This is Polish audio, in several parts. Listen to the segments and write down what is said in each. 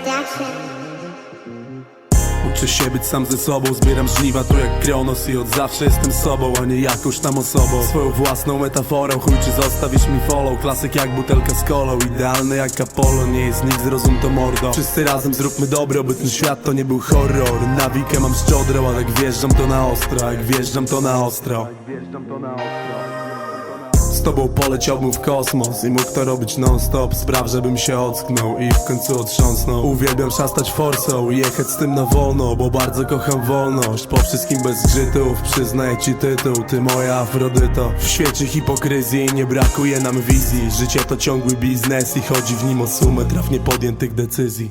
Production. Uczę się być sam ze sobą, zbieram żniwa tu jak Kronos I od zawsze jestem sobą, a nie jakąś tam osobą. Swoją własną metaforą, chuj czy zostawisz mi follow? Klasyk jak butelka z kolą, idealny jak Apollo Nie jest nic, zrozum to mordo. Wszyscy razem zróbmy dobro, by ten świat to nie był horror. Nawikę mam szczodrą, ale jak wjeżdżam to na ostro a Jak wjeżdżam to na ostro z tobą poleciałbym w kosmos I mógł to robić non-stop. Spraw, żebym się ocknął i w końcu otrząsnął. Uwielbiam szastać forsą i jechać z tym na wolno Bo bardzo kocham wolność. Po wszystkim bez zgrzytów Przyznaję ci tytuł, ty moja Afrodyto. W świecie hipokryzji nie brakuje nam wizji. Życie to ciągły biznes i chodzi w nim o sumę Trafnie podjętych decyzji.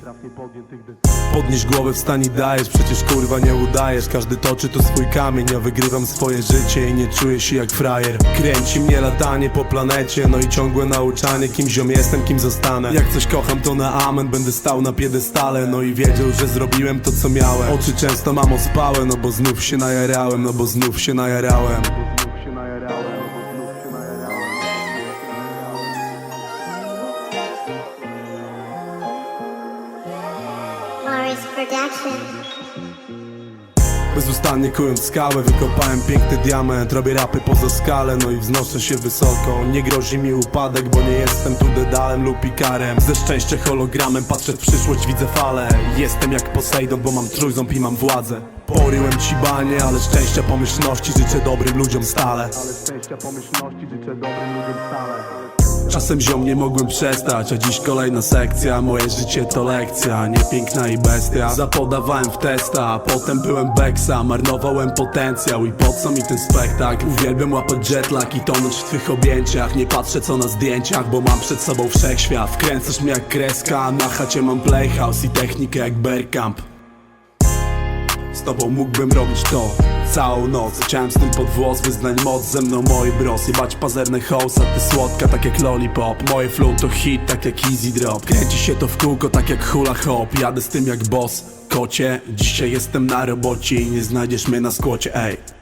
Podnieś głowę, wstań i dajesz, przecież kurwa nie udajesz. Każdy toczy to swój kamień, ja wygrywam swoje życie i nie czuję się jak frajer. Kręci mnie latanie po planecie, no i ciągłe nauczanie Kim ziom jestem, kim zostanę. Jak coś kocham to na amen, będę stał na piedestale. No i wiedział, że zrobiłem to co miałem. Oczy często mam ospałe, no bo znów się najarałem No bo znów się najarałem. Production. Bezustannie kując skałę, wykopałem piękny diament. Robię rapy poza skalę, no i wznoszę się wysoko. Nie grozi mi upadek, bo nie jestem tu dedalem lub ikarem Ze szczęścia hologramem patrzę w przyszłość, widzę falę Jestem jak Poseidon, bo mam trójząb i mam władzę. Poryłem ci banie, ale szczęścia pomyślności. Życzę dobrym ludziom stale. Ale szczęścia pomyślności życzę dobrym ludziom stale Czasem ziom nie mogłem przestać, a dziś kolejna sekcja. Moje życie to lekcja, nie piękna i bestia. Zapodawałem w testa, a potem byłem beksa. Marnowałem potencjał i po co mi ten spektakl? Uwielbiam łapać jetlag i tonąć w twych objęciach. Nie patrzę co na zdjęciach, bo mam przed sobą wszechświat. Wkręcasz mnie jak kreska, na chacie mam playhouse I technikę jak Bergkamp tobą mógłbym robić to. Całą noc Chciałem z tym pod włos Wyznań moc ze mną moi bros. Jebać pazerne A ty słodka tak jak lollipop. Moje flow to hit tak jak easy drop. Kręci się to w kółko tak jak hula hop. Jadę z tym jak boss. Kocie Dzisiaj jestem na robocie I nie znajdziesz mnie na skłocie Ej